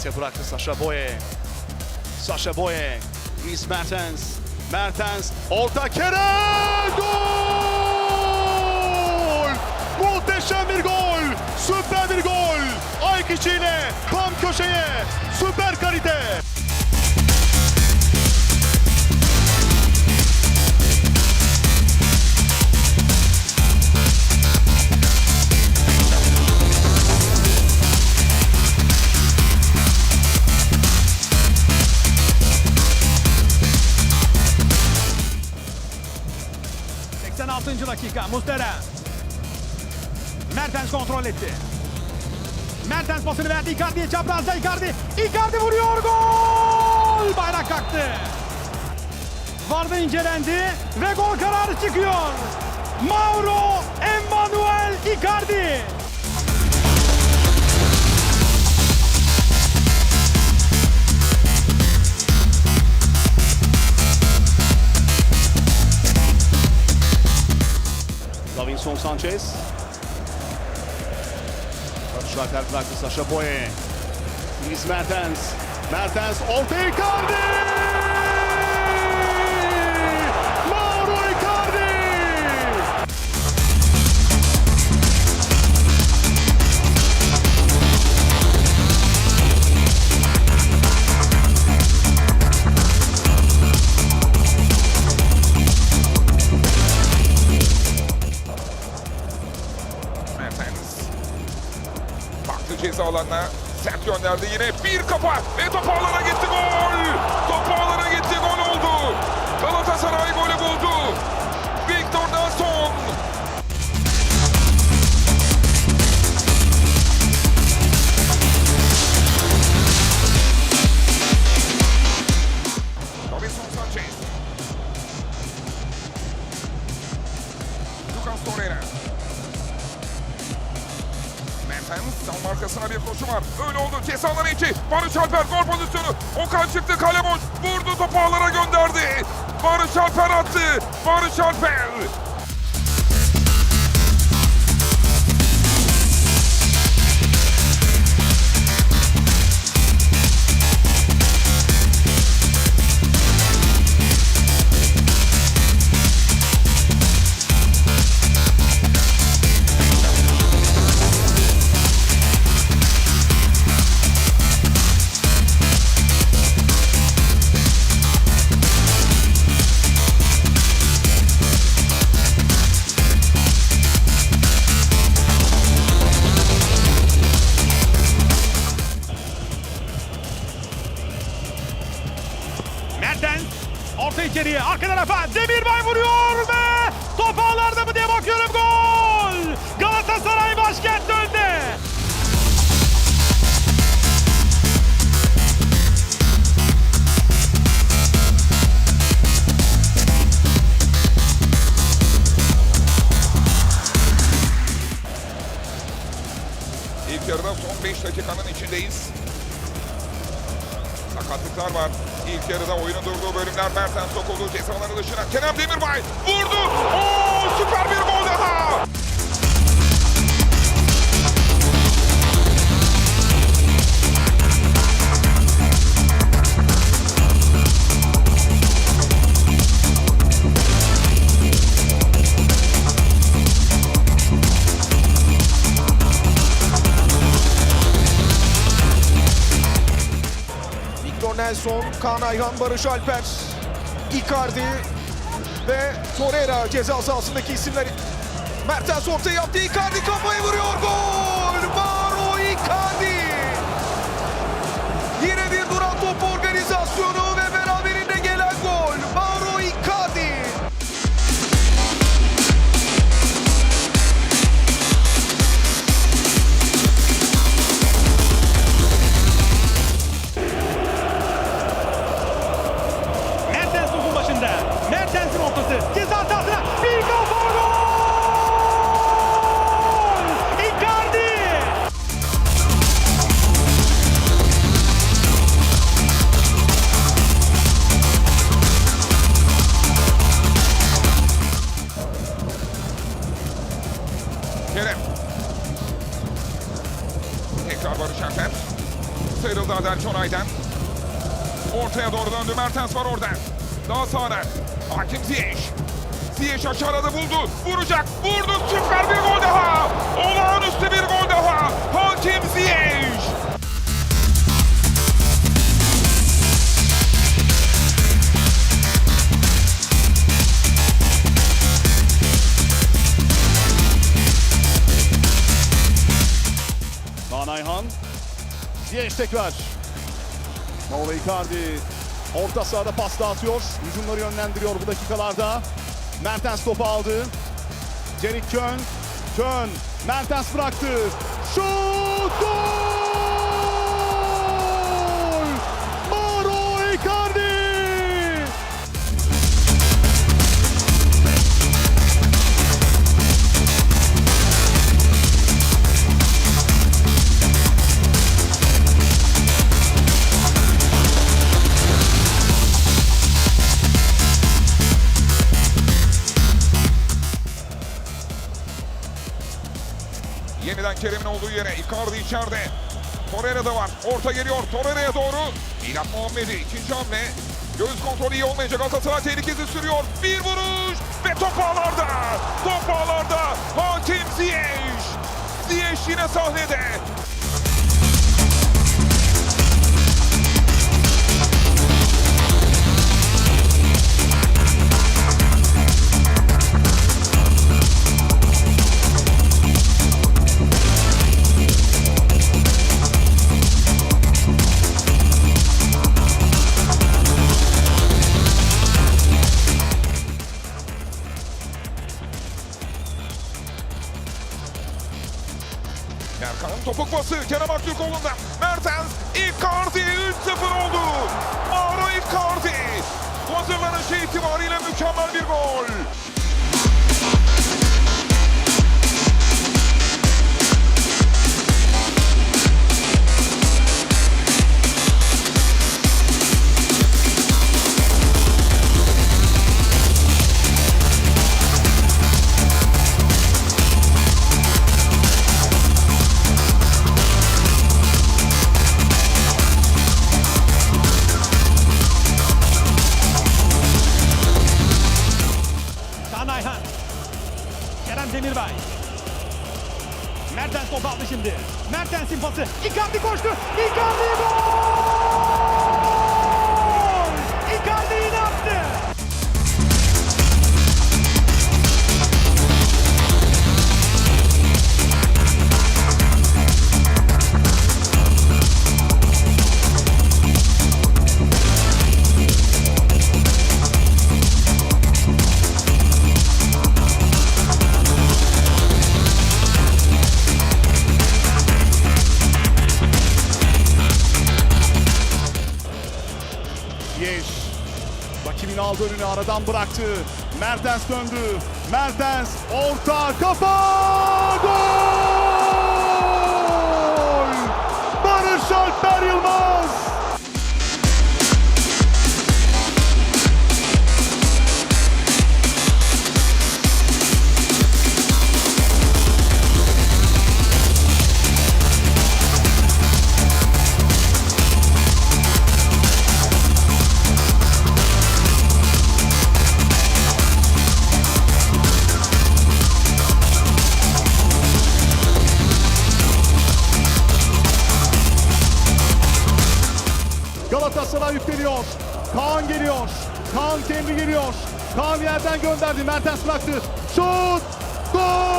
Sasha Boye. Sasha Boye. Dries Mertens. Mertens. Orta Kerem. Gol! Muhteşem bir gol. Süper bir gol. Aykiç ile tam köşeye. Süper kalite. Kontrol etti. Mertens pasını verdi Icardi'ye çaprazda Icardi. Icardi vuruyor gol! Bayrak kalktı. Varda incelendi ve gol kararı çıkıyor. Mauro Emmanuel Icardi. Davinson Sanchez. Alper bıraktı Sasha Boye. Dries Mertens. Mertens orta Icardi! Alanına. Sert gönderdi yine. Bir kafa ve top ağlara gitti gol. Top ağlara gitti gol oldu. Galatasaray golü buldu. Victor Nelson. Robinson Sanchez. Lucas Torreira. Mertens savunma arkasına bir koşu var. Öyle oldu. Ceza alanı içi. Barış Alper gol pozisyonu. Okan çıktı kale boş. Vurdu topu ağlara gönderdi. Barış Alper attı. Barış Alper. Sakatlıklar var. İlk yarıda oyunu durduğu bölümler Mertens sokuldu ceza dışına. Kerem Demirbay vurdu. Oo süper bir gol daha. Nelson, Kaan Ayhan, Barış Alper, Icardi ve Torreira ceza sahasındaki isimler. Mertens ortaya yaptı. Icardi kafayı vuruyor. Gol! Tekrar Barış Alper. Sıyrıldı Adel Çoray'dan. Ortaya doğru döndü. Mertens var orada. Daha sağda. Hakim Ziyech. Ziyech aşağıda buldu. Vuracak. Vurdu. Süper bir gol daha. Olağanüstü bir gol daha. Hakim Ziyech. Tekrar. Mauro Icardi orta sahada pas dağıtıyor. Hücumları yönlendiriyor bu dakikalarda. Mertens topu aldı. Cerik Kön. Kön. Mertens bıraktı. Şut! Gol! Kerem'in olduğu yere Icardi içeride. Torreira da var. Orta geliyor. Torreira'ya doğru. Milat Muhammed'i ikinci hamle. Göğüs kontrolü iyi olmayacak. Galatasaray tehlikesi sürüyor. Bir vuruş ve top ağlarda. Top ağlarda. Hakim Ziyech. Ziyech yine sahnede. Itibariyle mükemmel bir gol. Önüne aradan bıraktı. Mertens döndü. Mertens orta kafa gol! Geliyor. Kaan kendi geliyor. Kaan yerden gönderdi. Mertens bıraktı. Şut! Gol!